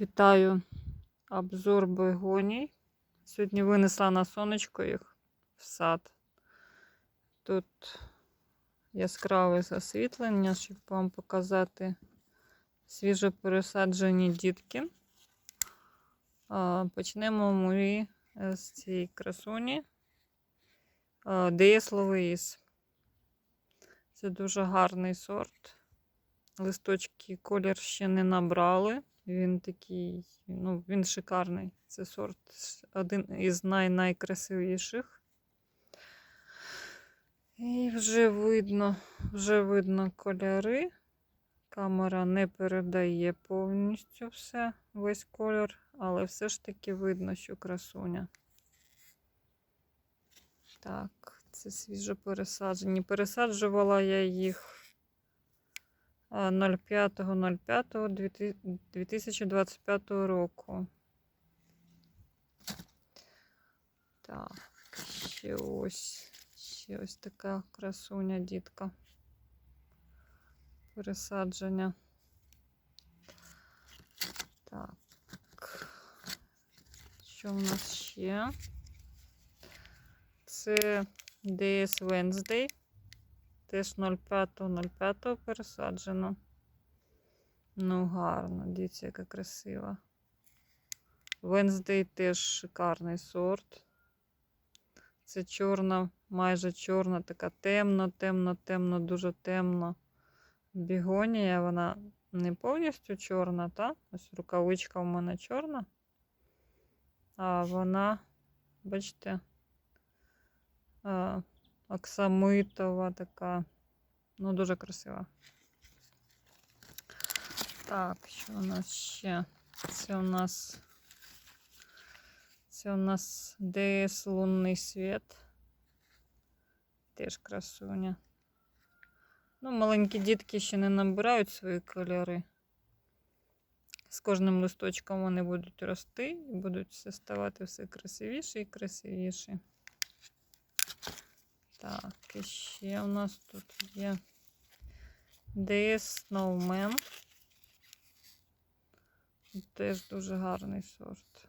Вітаю обзор бегоній. Сьогодні винесла на сонечко їх в сад. Тут яскраве освітлення, щоб вам показати свіжо пересаджені дітки. Почнемо ми з цієї красуні DS Ловеїс. Це дуже гарний сорт. Листочки колір ще не набрали. Він такий, ну, він шикарний. Це сорт один із най-найкрасивіших. І вже видно, вже видно кольори. Камера не передає повністю все, весь колір, але все ж таки видно, що красуня. Так, це свіжо пересаджені. Пересаджувала я їх 05.05.2025 року. Так, ще ось, ще ось така красуня дітка. Пересадження. Так. Що в нас ще? Це DS Wednesday. Теж 05.05 пересаджено. Ну, гарно, дивіться, яка красива. Wednesday теж шикарний сорт. Це чорна, майже чорна, така темно, темно, темно, дуже темно. Бігонія, вона не повністю чорна, та? Ось рукавичка в мене чорна. А вона, бачите, оксамитова така. Ну, дуже красива. Так, що у нас ще? Це у нас це у нас ДС лунний світ. Теж красуня. Ну, маленькі дітки ще не набирають свої кольори. З кожним листочком вони будуть рости і будуть все ставати все красивіше і красивіше. Так, і ще у нас тут є DS Snowman. Теж дуже гарний сорт.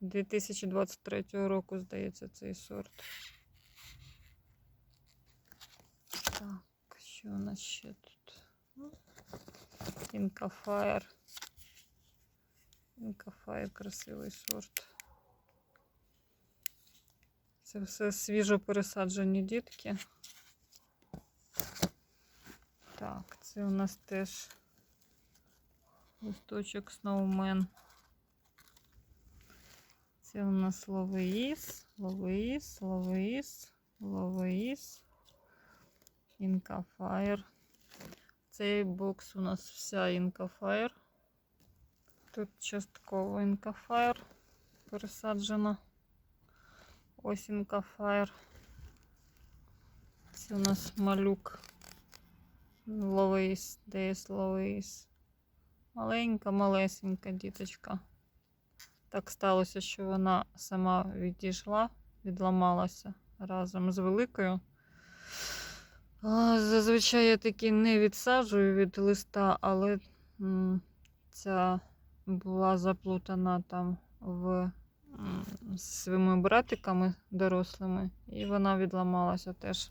2023 року, здається, цей сорт. Так, що у нас ще тут? Інкафаєр. Інкафаєр красивий сорт. Це все свіжо пересаджені дітки. Так, це у нас теж листочок Snowman. Це у нас Ловеїс, Ловеїс, Ловеїс, Ловеїс, Інкафаєр. Цей бокс у нас вся Інкафаєр. Тут частково Інкафаєр пересаджена. Ось Інкафаєр. Це у нас малюк. Ловеїс, десь Ловеїс. Маленька, малесенька діточка. Так сталося, що вона сама відійшла, відламалася разом з великою. Зазвичай я таки не відсаджую від листа, але ця була заплутана там в з своїми братиками дорослими, і вона відламалася теж.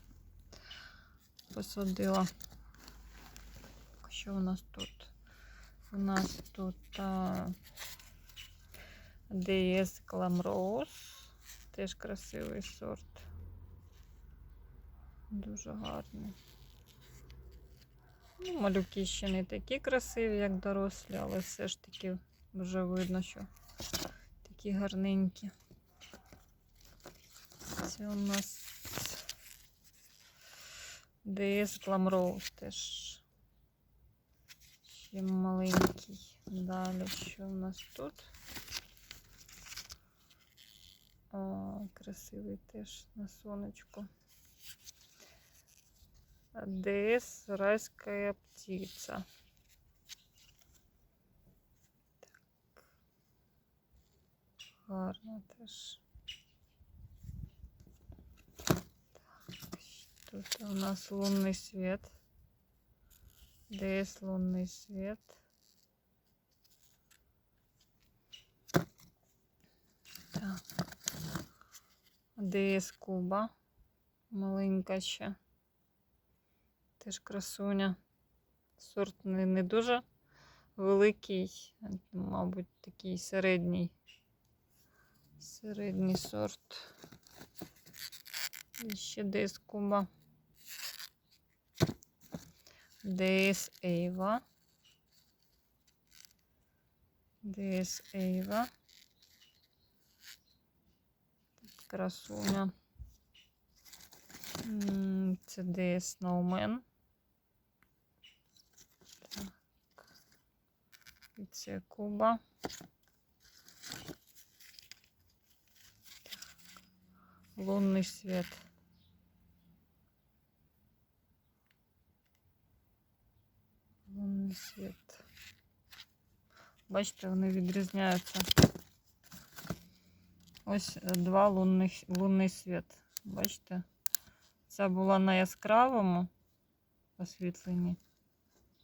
Посадила. Що у нас тут? У нас тут а, DS Glam Теж красивий сорт. Дуже гарний. Ну, Малюки ще не такі красиві, як дорослі, але все ж таки вже видно, що такі гарненькі. Це у нас DS Glam теж ще маленький. Далі що у нас тут? О, красивий теж на сонечку. ДС райська птиця. гарно теж. Тут у нас лунний світ. Десь лунний світ. Так. є Куба. Маленька ще. Теж красуня. Сорт не, не дуже великий, мабуть, такий середній. Середній сорт. І ще ДС Куба. ДС Ейва. Ейва. Красуня. Це ДС Snowman. Так. І це Куба. Лунний світ. Лунний світ. Бачите, вони відрізняються. Ось е, два лунних, лунний світ. Бачите? Ця була на яскравому освітленні.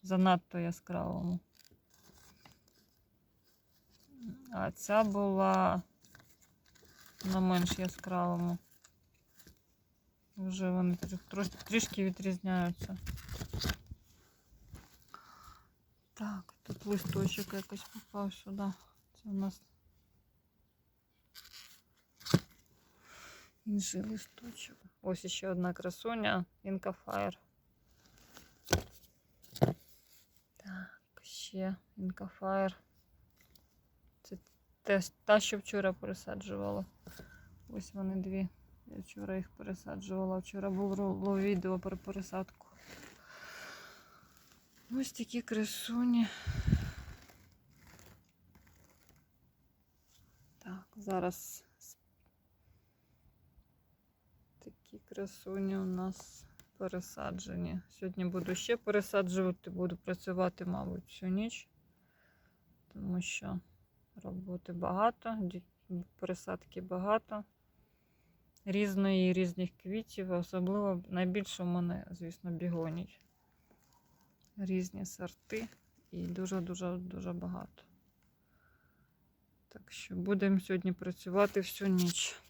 Занадто яскравому. А ця була на менш яскравому. Вже вони трі- трош, трішки відрізняються. Так, тут листочок якось попав сюди. Це у нас інший листочок. Ось ще одна красуня Inca Fire. Так, ще Inca Fire. Це Те, та, що вчора пересаджувала. Ось вони дві. Я вчора їх пересаджувала. Вчора було відео про пересадку. Ось такі красуні. Так, зараз такі красуні у нас пересаджені. Сьогодні буду ще пересаджувати, буду працювати, мабуть, всю ніч, тому що роботи багато, пересадки багато. Різної різних квітів, особливо найбільше в мене, звісно, бігоній різні сорти і дуже-дуже дуже багато. Так що будемо сьогодні працювати всю ніч.